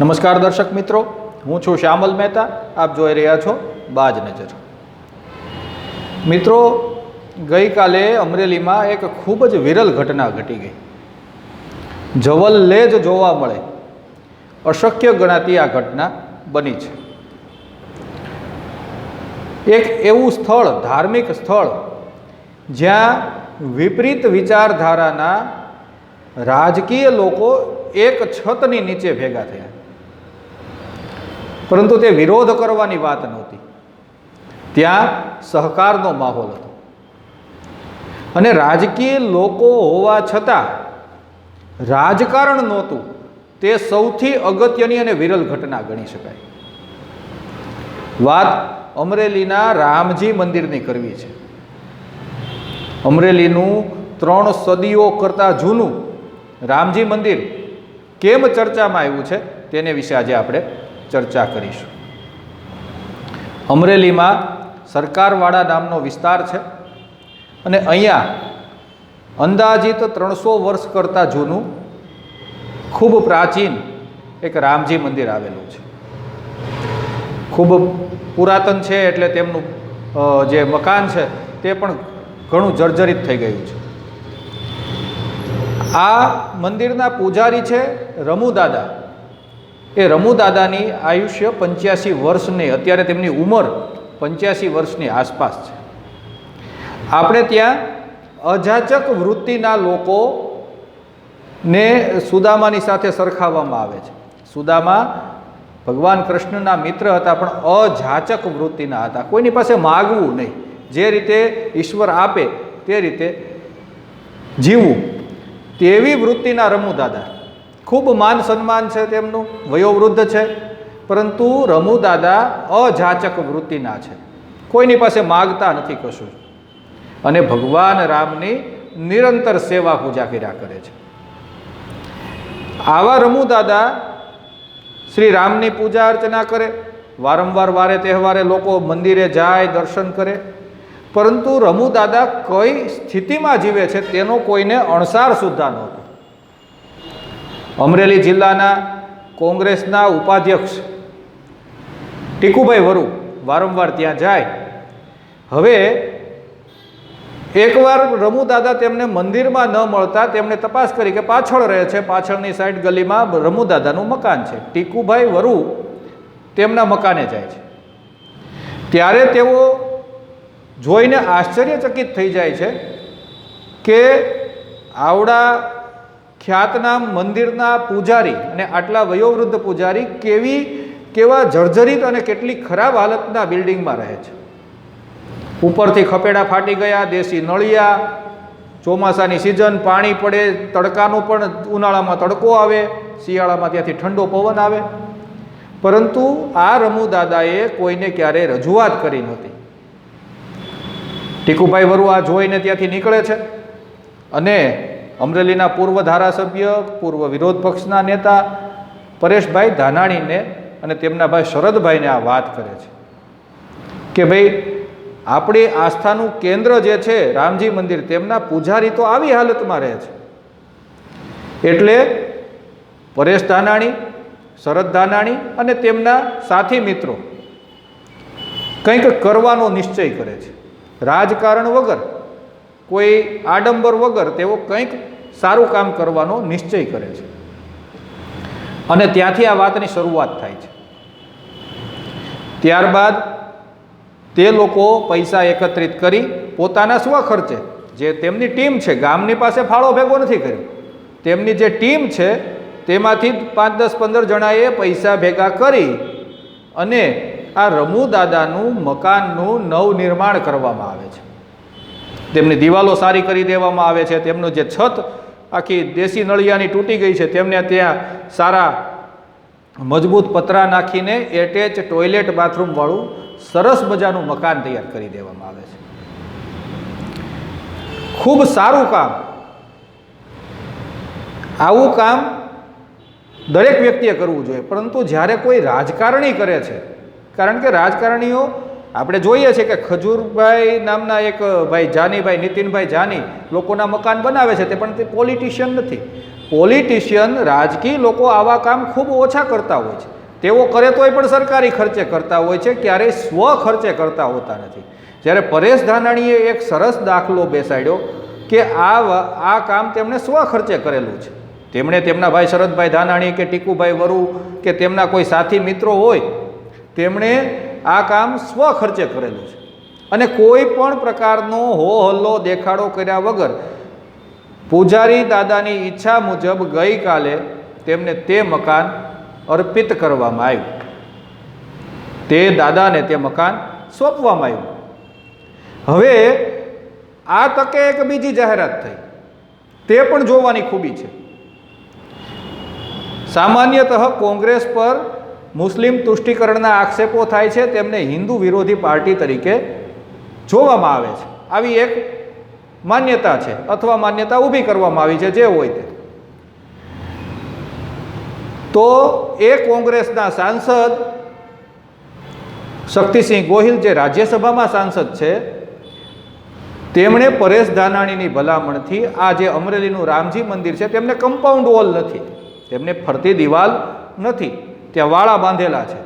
નમસ્કાર દર્શક મિત્રો, હું છું શ્યામલ મહેતા, આપ જોઈ રહ્યા છો બાજ નજર. મિત્રો, ગઈકાલે અમરેલીમાં એક ખૂબ જ વિરલ ઘટના ઘટી ગઈ. જવલ્લે જ જોવા મળે. અશક્ય ગણાતી આ ઘટના બની છે. એક એવું સ્થળ, ધાર્મિક સ્થળ, જ્યાં વિપરીત વિચારધારાના રાજકીય લોકો એક છતની નીચે ભેગા થયા. પરંતુ તે વિરોધ કરવાની વાત નહોતી. ત્યાં સહકારનો માહોલ હતો. અને રાજકીય લોકો હોવા છતાં રાજકારણ નહોતું. તે સૌથી અગત્યની અને વિરલ ઘટના ગણી શકાય. વાત અમરેલીના રામજી મંદિરની કરવી છે. અમરેલીનું ત્રણ સદીઓ કરતાં જૂનું રામજી મંદિર કેમ ચર્ચામાં આવ્યું છે, તેને વિશે આજે આપણે ચર્ચા કરીશું. અમરેલીમાં સરકારવાડા નામનો વિસ્તાર છે અને અહીંયા અંદાજિત ત્રણસો વર્ષ કરતાં જૂનું ખૂબ પ્રાચીન એક રામજી મંદિર આવેલું છે. ખૂબ પુરાતન છે એટલે તેમનું જે મકાન છે તે પણ ઘણું જર્જરિત થઈ ગયું છે. આ મંદિરના પૂજારી છે રમુદાદા. એ રમુદાદાની આયુષ્ય પંચ્યાસી વર્ષની, અત્યારે તેમની ઉંમર પંચ્યાસી વર્ષની આસપાસ છે. આપણે ત્યાં અજાચક વૃત્તિના લોકો ને સુદામાની સાથે સરખાવવામાં આવે છે. સુદામા ભગવાન કૃષ્ણના મિત્ર હતા, પણ અજાચક વૃત્તિના હતા. કોઈની પાસે માગવું નહીં. જે રીતે ઈશ્વર આપે, તે રીતે જીવવું. તેવી વૃત્તિના રમુ દાદા ખૂબ માન સન્માન છે તેમનું, વયોવૃદ્ધ છે, પરંતુ રમુ દાદા અજાચક વૃત્તિના છે. કોઈની પાસે માગતા નથી કશું. અને ભગવાન રામની નિરંતર સેવા પૂજા કર્યા કરે છે. આવા રમુ દાદા શ્રી રામની પૂજા અર્ચના કરે, વારંવાર વારે તહેવારે લોકો મંદિરે જાય, દર્શન કરે. પરંતુ રમુ દાદા કઈ સ્થિતિમાં જીવે છે તેનો કોઈને અણસાર સુદ્ધા નહોતો. અમરેલી જિલ્લાના કોંગ્રેસના ઉપાધ્યક્ષ ટીકુભાઈ વરુ વારંવાર ત્યાં જાય. હવે એકવાર રમુદાદા તેમને મંદિરમાં ન મળતા તેમણે તપાસ કરી કે પાછળ રહે છે, પાછળની સાઈડ ગલીમાં રમુદાદાનું મકાન છે. ટીકુભાઈ વરુ તેમના મકાને જાય છે. ત્યારે તેઓ જોઈને આશ્ચર્યચકિત થઈ જાય છે કે આવડા ખ્યાતનામ મંદિરના પૂજારી અને આટલા વયોવૃદ્ધ પૂજારી કેવી, કેવા જર્જરિત અને કેટલી ખરાબ હાલતના બિલ્ડિંગમાં રહે છે. ઉપરથી ખપેડા ફાટી ગયા, દેશી નળિયા, ચોમાસાની સિઝન, પાણી પડે, તડકાનો પણ ઉનાળામાં તડકો આવે, શિયાળામાં ત્યાંથી ઠંડો પવન આવે. પરંતુ આ રમુદાદાએ કોઈને ક્યારેય રજૂઆત કરી નહોતી. ટીકુભાઈ વરુ આ જોઈને ત્યાંથી નીકળે છે અને અમરેલીના પૂર્વ ધારાસભ્ય, પૂર્વ વિરોધ પક્ષના નેતા પરેશભાઈ ધાનાણીને અને તેમના ભાઈ શરદભાઈને આ વાત કરે છે કે ભાઈ, આપણી આસ્થાનું કેન્દ્ર જે છે, રામજી મંદિર, તેમના પૂજારી તો આવી હાલતમાં રહે છે. એટલે પરેશ ધાનાણી, શરદ ધાનાણી અને તેમના સાથી મિત્રો કંઈક કરવાનો નિશ્ચય કરે છે. રાજકારણ વગર કોઈ આડંબર વગર તેઓ કંઈક સારું કામ કરવાનો નિશ્ચય કરે છે. અને ત્યાંથી આ વાતની શરૂઆત થાય છે. ત્યારબાદ તે લોકો પૈસા એકત્રિત કરી પોતાના સ્વખર્ચે જે તેમની ટીમ છે, ગામની પાસે ફાળો ભેગો નથી કર્યો. તેમની જે ટીમ છે, તેમાંથી પાંચ દસ પંદર જણાએ પૈસા ભેગા કરી અને આ રમુ દાદાનું મકાનનું નવનિર્માણ કરવામાં આવે છે. તેમની દિવાલો સારી કરી દેવામાં આવે છે, તેમનું જે છત આખી દેશી નળિયાની તૂટી ગઈ છે, તેમને ત્યાં સારા મજબૂત પતરા નાખીને એટેચ ટોયલેટ બાથરૂમવાળું સરસ મજાનું મકાન તૈયાર કરી દેવામાં આવે છે. ખૂબ સારું કામ. આવું કામ દરેક વ્યક્તિએ કરવું જોઈએ, પરંતુ જ્યારે કોઈ રાજકારણી કરે છે, કારણ કે રાજકારણીઓ આપણે જોઈએ છીએ કે ખજૂરભાઈ નામના એક ભાઈ જાનીભાઈ, નીતિનભાઈ જાની લોકોના મકાન બનાવે છે, તે પણ તે પોલિટિશિયન નથી. પોલિટિશિયન રાજકીય લોકો આવા કામ ખૂબ ઓછા કરતા હોય છે. તેઓ કરે તોય પણ સરકારી ખર્ચે કરતા હોય છે, ક્યારેય સ્વ ખર્ચે કરતા હોતા નથી. જ્યારે પરેશ ધાનાણીએ એક સરસ દાખલો બેસાડ્યો કે આ આ કામ તેમણે સ્વ ખર્ચે કરેલું છે. તેમણે તેમના ભાઈ શરદભાઈ ધાનાણી કે ટીકુભાઈ વરુ કે તેમના કોઈ સાથી મિત્રો હોય, તેમણે આ કામ સ્વ ખર્ચે કરેલું છે. અને કોઈ પણ પ્રકારનો હો હલ્લો દેખાડો કર્યા વગર પૂજારી દાદાની ઈચ્છા મુજબ ગઈકાલે તેમને તે મકાન અર્પિત કરવામાં આવ્યું. તે દાદાને તે મકાન સોંપવામાં આવ્યું. હવે આ તકે એક બીજી જાહેરાત થઈ. તે પણ જોવાની ખૂબી છે. સામાન્યતઃ કોંગ્રેસ પર મુસ્લિમ તુષ્ટિકરણના આક્ષેપો થાય છે, તેમને હિન્દુ વિરોધી પાર્ટી તરીકે જોવામાં આવે છે. આવી એક માન્યતા છે, અથવા માન્યતા ઊભી કરવામાં આવી છે, જે હોય તે. તો એ કોંગ્રેસના સાંસદ શક્તિસિંહ ગોહિલ, જે રાજ્યસભામાં સાંસદ છે, તેમણે પરેશ ધાનાણીની ભલામણથી આ જે અમરેલીનું રામજી મંદિર છે, તેમને કમ્પાઉન્ડ વોલ નથી. તેમને ફરતી દિવાલ નથી. ત્યાં વાળા બાંધેલા છે.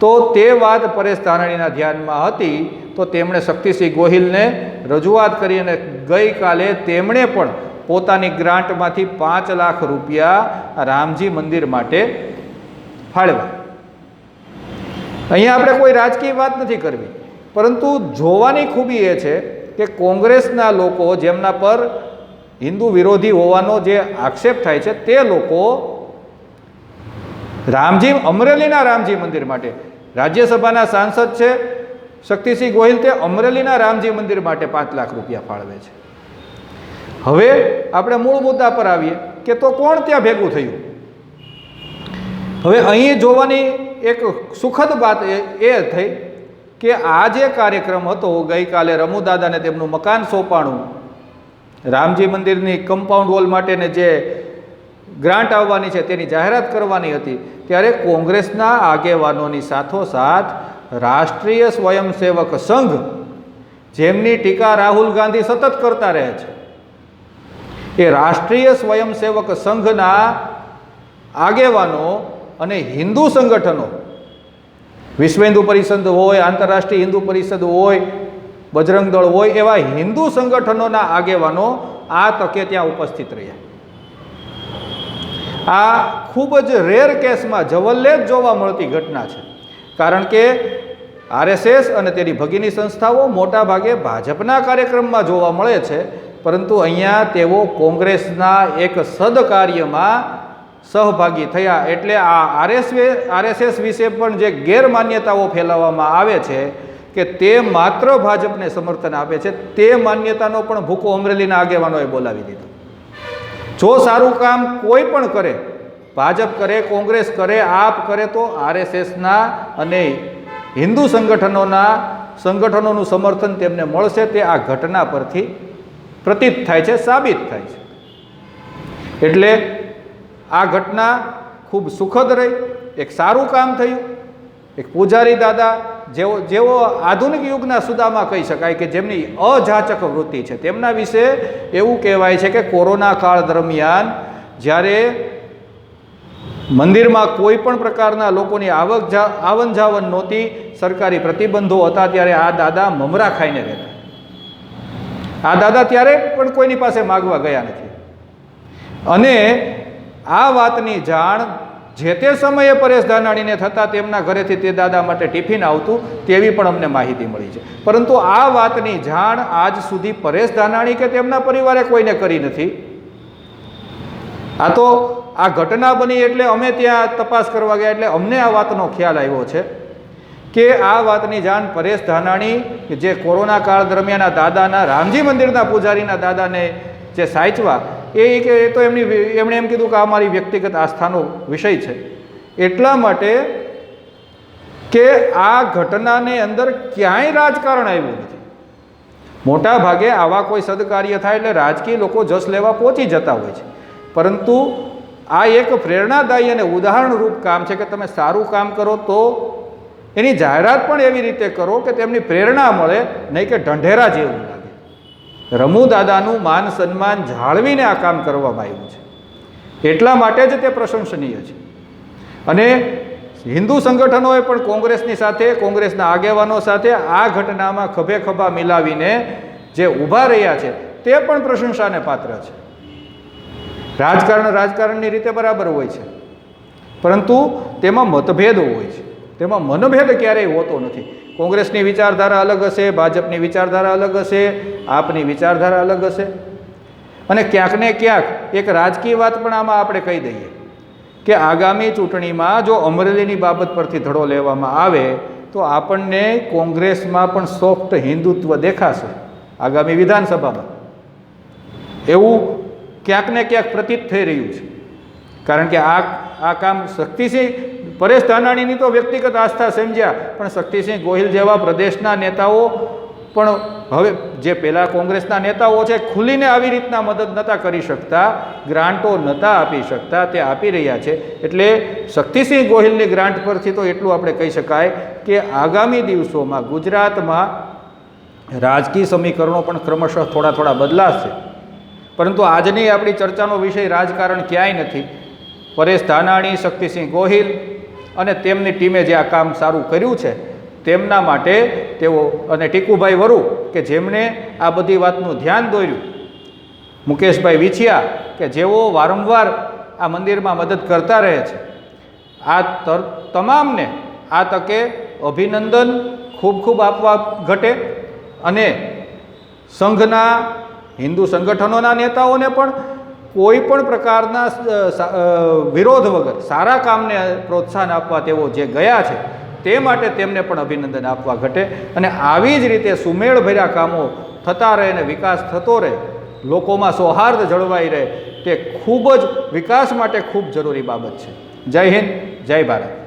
તો તે વાત પરેશ ધાનાણીના ધ્યાનમાં હતી, તો તેમણે શક્તિસિંહ ગોહિલને રજૂઆત કરી અને ગઈકાલે તેમણે પણ પોતાની ગ્રાન્ટમાંથી પાંચ લાખ રૂપિયા રામજી મંદિર માટે ફાળવ્યા. અહીંયા આપણે કોઈ રાજકીય વાત નથી કરવી, પરંતુ જોવાની ખૂબી એ છે કે કોંગ્રેસના લોકો જેમના પર હિન્દુ વિરોધી હોવાનો જે આક્ષેપ થાય છે, તે લોકો રામજી અમરેલીના રામજી મંદિર માટે. રાજ્યસભાના સાંસદ છે શક્તિસિંહ ગોહિલ, તે અમરેલીના રામજી મંદિર માટે પાંચ લાખ રૂપિયા ફાળવે છે. હવે આપણે મૂળ મુદ્દા પર આવીએ કે તો કોણ ત્યાં ભેગું થયું? હવે અહીં જોવાની એક સુખદ વાત એ થઈ કે આ જે કાર્યક્રમ હતો, ગઈકાલે રમુદાદાને તેમનું મકાન સોંપાણું, રામજી મંદિરની કમ્પાઉન્ડ વોલ માટેને જે ગ્રાન્ટ આવવાની છે, તેની જાહેરાત કરવાની હતી. ત્યારે કોંગ્રેસના આગેવાનોની સાથોસાથ રાષ્ટ્રીય સ્વયંસેવક સંઘ જેમની ટીકા રાહુલ ગાંધી સતત કરતા રહે છે. એ રાષ્ટ્રીય સ્વયંસેવક સંઘના આગેવાનો અને હિન્દુ સંગઠનો વિશ્વ હિન્દુ પરિષદ હોય, આંતરરાષ્ટ્રીય હિન્દુ પરિષદ હોય, બજરંગ દળ હોય, એવા હિન્દુ સંગઠનોના આગેવાનો આ તકે ત્યાં ઉપસ્થિત રહ્યા. આ ખૂબ જ રેર કેસમાં જવલ્લે જ જોવા મળતી ઘટના છે. કારણ કે આરએસએસ અને તેની ભગીની સંસ્થાઓ મોટા ભાગે ભાજપના કાર્યક્રમમાં જોવા મળે છે, પરંતુ અહીંયા તેઓ કોંગ્રેસના એક સદકાર્યમાં સહભાગી થયા. એટલે આ આરએસએ આરએસએસ વિશે પણ જે ગેરમાન્યતાઓ ફેલાવવામાં આવે છે કે તે માત્ર ભાજપને સમર્થન આપે છે, તે માન્યતાનો પણ ભૂકો અમરેલીના આગેવાનોએ બોલાવી દીધો. જો સારું કામ કોઈ પણ કરે, ભાજપ કરે, કોંગ્રેસ કરે, આપ કરે તો આરએસએસના અને હિન્દુ સંગઠનોના સંગઠનોનું સમર્થન તેમને મળશે, તે આ ઘટના પરથી પ્રતીત થાય છે, સાબિત થાય છે. એટલે આ ઘટના ખૂબ સુખદ રહી, એક સારું કામ થયું, એક પૂજારી દાદા જેઓ જેઓ આધુનિક યુગના સુદામાં કહી શકાય કે જેમની અજાચક વૃત્તિ છે, તેમના વિશે એવું કહેવાય છે કે કોરોના કાળ દરમિયાન જ્યારે મંદિરમાં કોઈ પણ પ્રકારના લોકોની આવક જા, આવન જાવન નહોતી, સરકારી પ્રતિબંધો હતા ત્યારે આ દાદા મમરા ખાઈને રહેતા. આ દાદા ત્યારે પણ કોઈની પાસે માગવા ગયા નથી. અને આ વાતની જાણ જે તે સમયે પરેશ ધાનાણીને થતાં તેમના ઘરેથી તે દાદા માટે ટિફિન આવતું તેવી પણ અમને માહિતી મળી છે. પરંતુ આ વાતની જાણ આજ સુધી પરેશ ધાનાણી કે તેમના પરિવારે કોઈને કરી નથી? આ તો આ ઘટના બની એટલે અમે ત્યાં તપાસ કરવા ગયા એટલે અમને આ વાતનો ખ્યાલ આવ્યો છે કે આ વાતની જાણ પરેશ ધાનાણી જે કોરોના કાળ દરમિયાન દાદાના રામજી મંદિરના પૂજારીના દાદાને જે સાચવા એ કે એ તો એમની એમણે એમ કીધું કે આ મારી વ્યક્તિગત આસ્થાનો વિષય છે. એટલા માટે કે આ ઘટનાને અંદર ક્યાંય રાજકારણ આવ્યું નથી. મોટા ભાગે આવા કોઈ સદકાર્ય થાય એટલે રાજકીય લોકો જસ લેવા પહોંચી જતા હોય છે. પરંતુ આ એક પ્રેરણાદાયી અને ઉદાહરણરૂપ કામ છે કે તમે સારું કામ કરો તો એની જાહેરાત પણ એવી રીતે કરો કે તેમની પ્રેરણા મળે, નહીં કે ઢંઢેરા જેવું. લાગે રમુ દાદાનું માન સન્માન જાળવીને આ કામ કરવામાં આવ્યું છે. એટલા માટે જ તે પ્રશંસનીય છે. અને હિન્દુ સંગઠનોએ પણ કોંગ્રેસની સાથે, કોંગ્રેસના આગેવાનો સાથે આ ઘટનામાં ખભે ખભા મિલાવીને જે ઊભા રહ્યા છે, તે પણ પ્રશંસાને પાત્ર છે. રાજકારણ રાજકારણની રીતે બરાબર હોય છે. પરંતુ તેમાં મતભેદો હોય છે. તેમાં મનભેદ ક્યારેય હોતો નથી. કોંગ્રેસની વિચારધારા અલગ હશે, ભાજપની વિચારધારા અલગ હશે, આપની વિચારધારા અલગ હશે. અને ક્યાંક ને ક્યાંક એક રાજકીય વાત પણ આમાં આપણે કહી દઈએ કે આગામી ચૂંટણીમાં જો અમરેલીની બાબત પરથી ધડો લેવામાં આવે, તો આપણને કોંગ્રેસમાં પણ સોફ્ટ હિન્દુત્વ દેખાશે આગામી વિધાનસભામાં. એવું ક્યાંક ને ક્યાંક પ્રતીત થઈ રહ્યું છે. કારણ કે આ આ કામ શક્તિસિંહ પરેશ ધાનાણીની તો વ્યક્તિગત આસ્થા સમજ્યા પણ શક્તિસિંહ ગોહિલ જેવા પ્રદેશના નેતાઓ પણ હવે જે પહેલાં કોંગ્રેસના નેતાઓ છે, ખુલીને આવી રીતના મદદ નહોતા કરી શકતા, ગ્રાન્ટો નહોતા આપી શકતા, તે આપી રહ્યા છે. એટલે શક્તિસિંહ ગોહિલની ગ્રાન્ટ પરથી તો એટલું આપણે કહી શકાય કે આગામી દિવસોમાં ગુજરાતમાં રાજકીય સમીકરણો પણ ક્રમશઃ થોડા થોડા બદલાશે. પરંતુ આજની આપણી ચર્ચાનો વિષય રાજકારણ ક્યાંય નથી. પરેશ ધાનાણી, શક્તિસિંહ ગોહિલ અને તેમની ટીમે જે આ કામ સારું કર્યું છે, તેમના માટે તેઓ, અને ટીકુભાઈ વરુ, કે જેમણે આ બધી વાતનું ધ્યાન દોર્યું, મુકેશભાઈ વિછિયા, કે જેઓ વારંવાર આ મંદિરમાં મદદ કરતા રહે છે, આ તર, તમામને આ તકે અભિનંદન ખૂબ ખૂબ આપવા ઘટે અને સંઘના, હિન્દુ સંગઠનોના નેતાઓને પણ કોઈ પણ પ્રકારના વિરોધ વગર, સારા કામને પ્રોત્સાહન આપવા તેઓ જે ગયા છે, તે માટે તેમને પણ અભિનંદન આપવા ઘટે અને આવી જ રીતે સુમેળભર્યા કામો થતા રહે અને વિકાસ થતો રહે, લોકોમાં સૌહાર્દ જળવાઈ રહે, તે ખૂબ જ વિકાસ માટે ખૂબ જરૂરી બાબત છે. જય હિન્દ, જય ભારત.